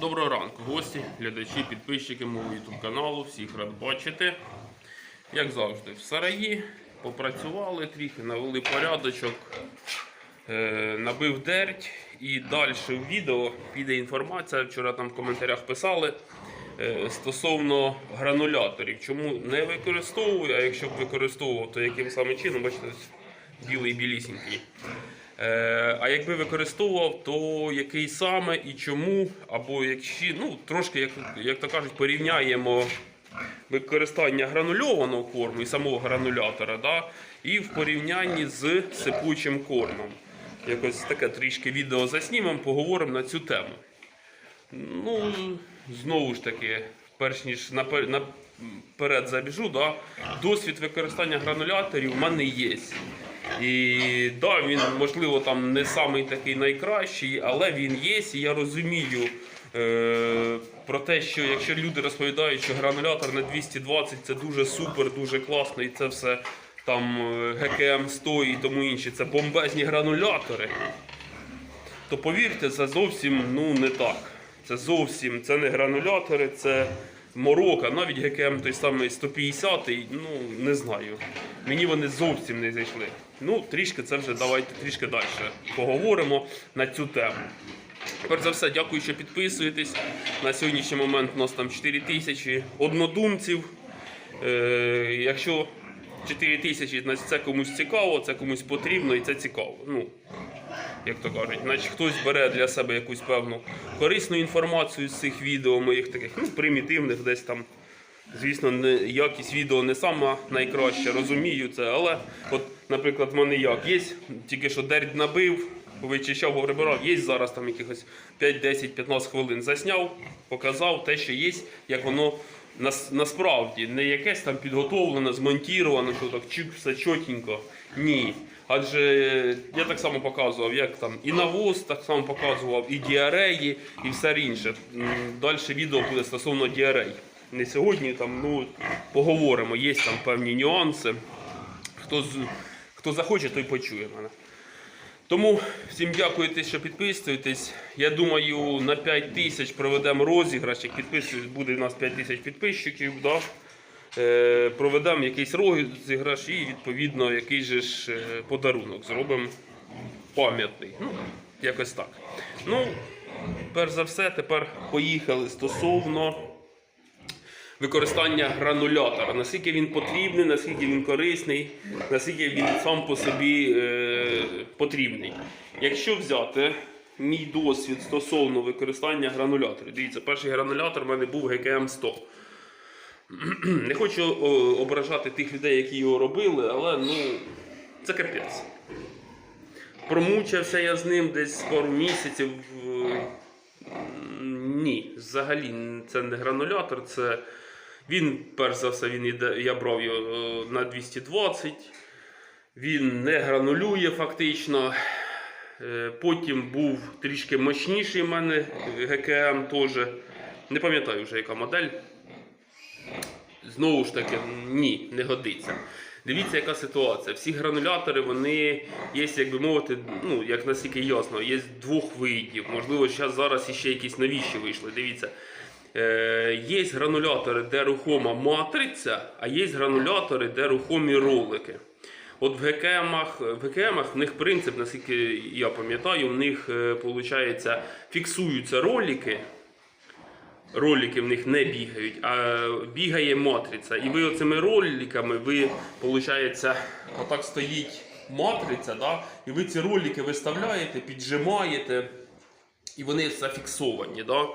Доброго ранку, гості, глядачі, підписчики мого YouTube каналу. Всіх рад бачити. Як завжди, в сараї попрацювали трохи, навели порядочок, е, набив дерть і далі в відео піде інформація. Вчора там в коментарях писали е, стосовно грануляторів. Чому не використовую, а якщо б використовував, то яким саме чином, бачите, білий білісінький. Е, а якби використовував, то який саме і чому, або якщо, ну, трошки, як, як то кажуть, порівняємо використання гранульованого корму і самого гранулятора, да, і в порівнянні з сипучим кормом. Якось таке трішки відео заснімемо, поговоримо на цю тему. Ну, знову ж таки, перш ніж наперед забіжу, да, досвід використання грануляторів в мене є. І да, він можливо там не самий такий найкращий, але він є, і я розумію е, про те, що якщо люди розповідають, що гранулятор на 220 це дуже супер, дуже класно, і це все там е, ГКМ 100 і тому інше, це бомбезні гранулятори то повірте, це зовсім ну, не так. Це зовсім це не гранулятори, це морока, навіть ГКМ той самий 150, ну не знаю. Мені вони зовсім не зайшли. Ну, трішки це вже давайте трішки далі поговоримо на цю тему. Перш за все, дякую, що підписуєтесь. На сьогоднішній момент у нас там 4 тисячі однодумців. Е, якщо 4 тисячі, значить це комусь цікаво, це комусь потрібно і це цікаво. Ну, як то кажуть, значить хтось бере для себе якусь певну корисну інформацію з цих відео, моїх таких ну, примітивних, десь там. Звісно, не, якість відео не сама найкраща, розумію це, але, от, наприклад, в мене як є, тільки що дерть набив, вичищав, прибирав, є зараз там якихось 5, 10, 15 хвилин засняв, показав те, що є, як воно нас, насправді, не якесь там підготовлене, змонтіровано, що так чик, все чотенько. Ні. Адже я так само показував, як там і навоз, так само показував, і діареї, і все інше. Далі відео буде стосовно діарей. Не сьогодні, там, ну, поговоримо, є там певні нюанси. Хто, з- хто захоче, той почує мене. Тому всім дякую, що підписуєтесь. Я думаю, на 5 тисяч проведемо розіграш. Як підписують, буде у нас 5 тисяч підписчиків. Да? Е, проведемо якийсь розіграш і відповідно який же ж е, подарунок зробимо пам'ятний. Ну, якось так. Ну, перш за все, тепер поїхали стосовно використання гранулятора. Наскільки він потрібний, наскільки він корисний, наскільки він сам по собі е, потрібний. Якщо взяти мій досвід стосовно використання грануляторів, дивіться, перший гранулятор в мене був GKM 100. Не хочу ображати тих людей, які його робили, але ну, це капець. Промучився я з ним десь пару місяців. Ні, взагалі це не гранулятор, це він, перш за все, він іде, я брав його е, на 220. Він не гранулює фактично. Е, Потім був трішки мощніший в мене ГКМ теж. Не пам'ятаю вже яка модель. Знову ж таки, ні, не годиться. Дивіться, яка ситуація. Всі гранулятори, вони є, як би мовити, ну, як наскільки ясно, є двох видів. Можливо, зараз іще якісь новіші вийшли. Дивіться. Е, є гранулятори, де рухома матриця, а є гранулятори, де рухомі ролики. От в ГКМах, в ГКМах в них принцип, наскільки я пам'ятаю, в них виходить, фіксуються ролики, ролики в них не бігають, а бігає матриця. І ви оцими роликами, ви, виходить, отак стоїть матриця, да? і ви ці ролики виставляєте, піджимаєте, і вони зафіксовані. Да?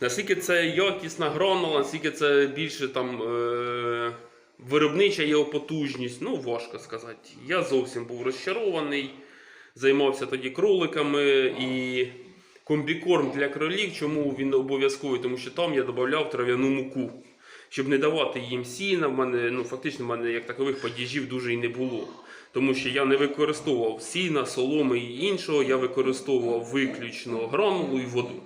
Наскільки це якісна гранула, наскільки це більше там. Е- Виробнича його потужність, ну важко сказати. Я зовсім був розчарований. Займався тоді кроликами і комбікорм для кролів. Чому він обов'язковий? Тому що там я додавав трав'яну муку. Щоб не давати їм сіна, в мене ну фактично в мене як такових падіжів дуже і не було. Тому що я не використовував сіна, соломи і іншого, я використовував виключно гранулу і воду.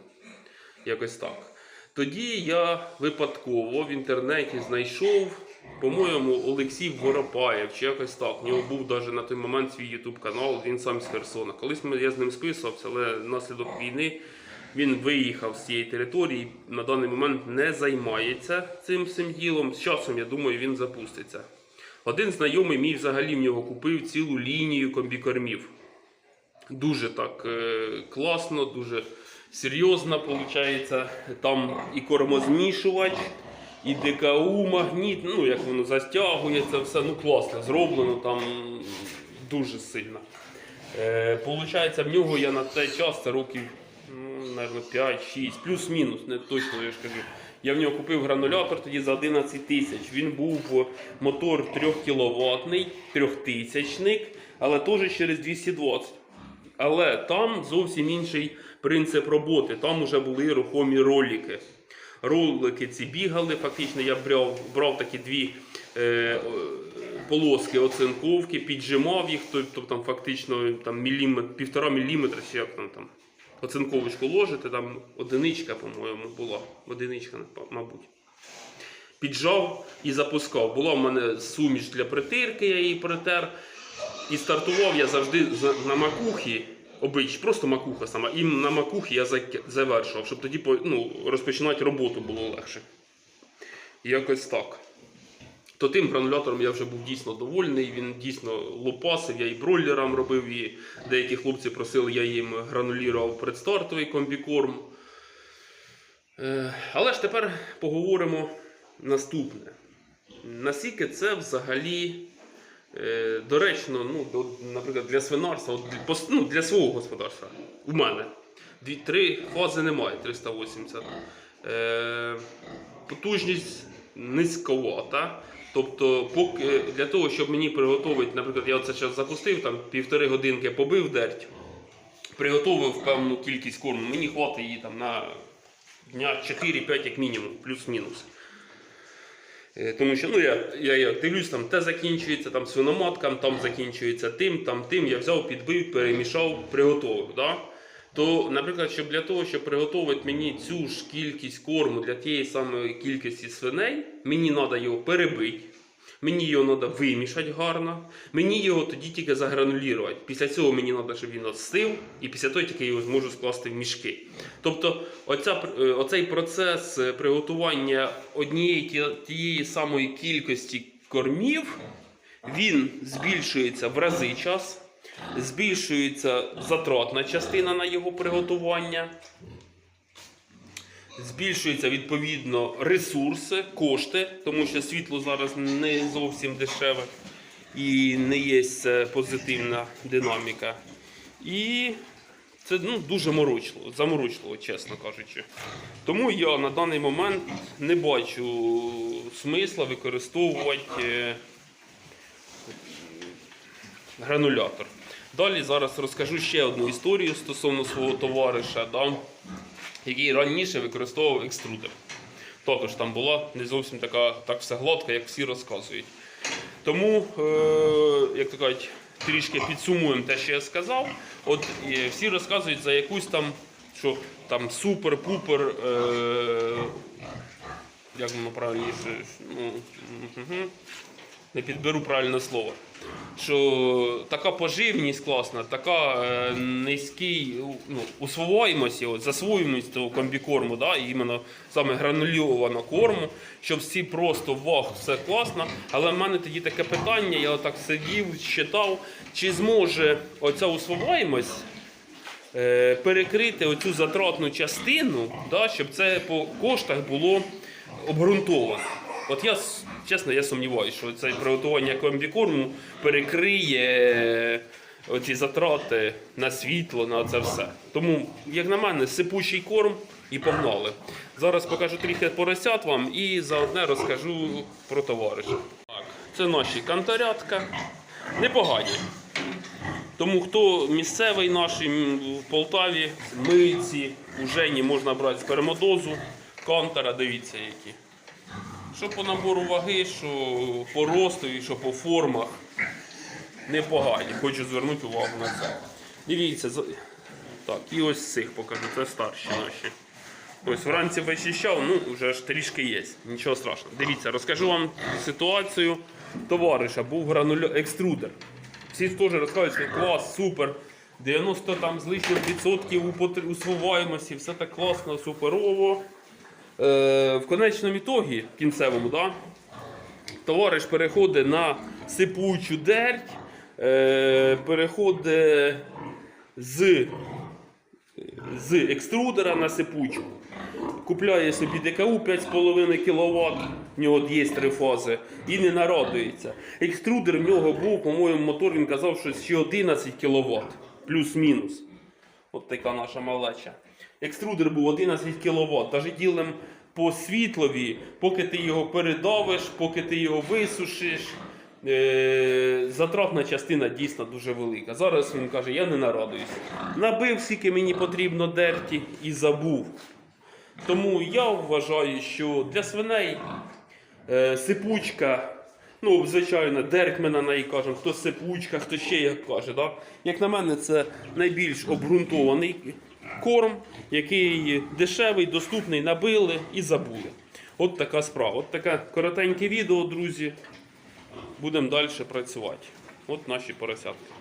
Якось так. Тоді я випадково в інтернеті знайшов, по-моєму, Олексій Воропаєв чи якось так. У нього був навіть на той момент свій ютуб канал, він сам з Херсона. Колись я з ним списувався, але внаслідок війни Він виїхав з цієї території, на даний момент не займається цим всім ділом. З часом, я думаю, він запуститься. Один знайомий мій взагалі в нього купив цілу лінію комбікормів. Дуже так е, класно, дуже серйозно виходить. Там і кормозмішувач, і ДКУ магніт, ну як воно застягує, це все ну класно зроблено там дуже сильно. Е, Получається, в нього я на той час, це років, ну, наверно, 5-6, плюс-мінус, не точно я ж кажу. Я в нього купив гранулятор тоді за 11 тисяч. Він був мотор 3 кВт, 3000 але теж через 220. Але там зовсім інший принцип роботи. Там вже були рухомі ролики. Ролики ці бігали. Фактично я брав, брав такі дві е, полоски оцинковки, піджимав їх, тобто там фактично там, міліметр, півтора міліметра, чи як там, там оцинковочку ложите, там одиничка, по-моєму, була. Одиничка, мабуть. Піджав і запускав. Була в мене суміш для притирки, я її притер. І стартував я завжди на макухі, обич, просто макуха сама. І на макухі я завершував, щоб тоді ну, розпочинати роботу було легше. Якось так. То тим гранулятором я вже був дійсно довольний, він дійсно лопасив, я і бройлерам робив, і деякі хлопці просили, я їм гранулірував предстартовий комбікорм. Е, Але ж тепер поговоримо наступне. Наскільки це взагалі доречно, ну, наприклад, для свинарства, ну, для свого господарства. У мене. Дві, три фази немає 380. Е, потужність низьковата. Тобто, поки, для того, щоб мені приготувати, наприклад, я оце зараз запустив, там півтори годинки побив дерть, приготував певну кількість корму, мені хватить її там на дня 4-5 як мінімум, плюс-мінус. Е, Тому що ну, я, я, я дивлюсь, там те закінчується, там свиноматкам, там закінчується тим, там тим. Я взяв, підбив, перемішав, приготував. Да? То, наприклад, щоб для того, щоб приготувати мені цю ж кількість корму для тієї самої кількості свиней, мені треба його перебити. Мені його треба вимішати гарно. Мені його тоді тільки загранулірувати. Після цього мені треба, щоб він остив, і після того тільки його зможу скласти в мішки. Тобто, оця, е, оцей процес е, приготування однієї тієї самої кількості кормів, він збільшується в рази час, збільшується затратна частина на його приготування. Збільшуються відповідно ресурси, кошти, тому що світло зараз не зовсім дешеве і не є позитивна динаміка. І це ну, дуже морочливо, заморочливо, чесно кажучи. Тому я на даний момент не бачу смисла використовувати е, гранулятор. Далі зараз розкажу ще одну історію стосовно свого товариша. Да? Який раніше використовував екструдер. Також там була не зовсім така так все гладко, як всі розказують. Тому, е, як то кажуть, трішки підсумуємо те, що я сказав. От е, всі розказують за якусь там, що там супер-пупер. Е, як воно правильніше? Ну, мгм. Не підберу правильне слово. Що така поживність класна, така е, низький ну, його, засвоїмость того комбікорму, да, іменно саме гранульовано корму, щоб всі просто вах, все класно. Але в мене тоді таке питання, я отак сидів, читав, чи зможе оця усвоїмость е, перекрити оцю затратну частину, да, щоб це по коштах було обґрунтовано. От я чесно, я сумніваюся, що це приготування комбікорму перекриє е, оці затрати на світло, на це все. Тому, як на мене, сипучий корм і погнали. Зараз покажу трохи поросят вам і заодне розкажу про товариша. Так, це наші канторятка. Непогані. Тому хто місцевий наш в Полтаві, мийці, у Жені можна брати спермодозу, кантера, дивіться які. Що по набору ваги, що по ростові, що по формах. Непогані. Хочу звернути увагу на це. Дивіться, так, і ось цих покажу, це старші наші. Ось вранці вичищав, ну вже ж трішки є. Нічого страшного. Дивіться, розкажу вам ситуацію товариша. Був грануль... екструдер. Всі теж розказують, що клас, супер. 90 там з лишнім відсотків усвоюваємості, все так класно, суперово. Е, в конечному ітогі, кінцевому, да, товариш переходить на сипучу дерть, е, переходить з, з екструдера на сипучку. Купляє собі ДКУ 5,5 кВт, в нього є три фази, і не нарадується. Екструдер в нього був, по-моєму, мотор він казав, що ще 11 кВт, плюс-мінус. От така наша малеча. Екструдер був 11 кВт. Навіть ділим по світлові, поки ти його передавиш, поки ти його висушиш. Е, затратна частина дійсно дуже велика. Зараз він каже, я не нарадуюся. Набив, скільки мені потрібно дерті і забув. Тому я вважаю, що для свиней е, сипучка, ну, звичайно, дерк ми на неї кажемо, хто сипучка, хто ще як каже. Да? Як на мене, це найбільш обґрунтований корм, який дешевий, доступний, набили і забули. От така справа. От таке коротеньке відео, друзі. Будемо далі працювати. От наші поросятки.